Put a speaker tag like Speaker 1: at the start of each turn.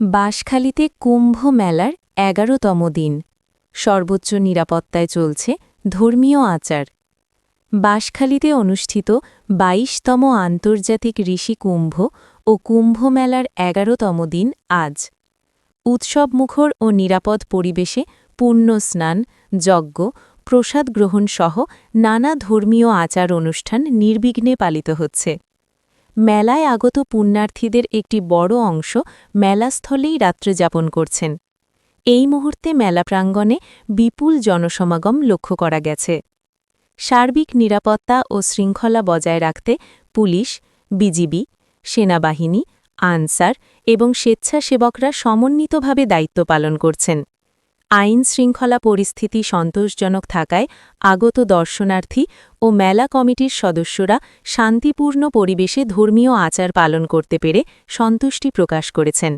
Speaker 1: বাঁশখালীতে কুম্ভ মেলার এগারোতম দিন। সর্বোচ্চ নিরাপত্তায় চলছে ধর্মীয় আচার। বাঁশখালীতে অনুষ্ঠিত বাইশতম আন্তর্জাতিক ঋষি কুম্ভ ও কুম্ভ মেলার এগারোতম দিন আজ। উৎসবমুখর ও নিরাপদ পরিবেশে পুণ্য স্নান, যজ্ঞ, প্রসাদ গ্রহণ সহ নানা ধর্মীয় আচার অনুষ্ঠান নির্বিঘ্নে পালিত হচ্ছে। মেলায় আগত পুণ্যার্থীদের একটি বড় অংশ মেলাস্থলেই রাত্রিযাপন করছেন। এই মুহূর্তে মেলা প্রাঙ্গণে বিপুল জনসমাগম লক্ষ্য করা গেছে। সার্বিক নিরাপত্তা ও শৃঙ্খলা বজায় রাখতে পুলিশ, বিজিবি, সেনাবাহিনী, আনসার এবং স্বেচ্ছাসেবকরা সমন্বিতভাবে দায়িত্ব পালন করছেন। আইন শৃঙ্খলা পরিস্থিতি সন্তোষজনক থাকায় আগত দর্শনার্থী ও মেলা কমিটির সদস্যরা শান্তিপূর্ণ পরিবেশে ধর্মীয় আচার পালন করতে পেরে সন্তুষ্টি প্রকাশ করেছেন।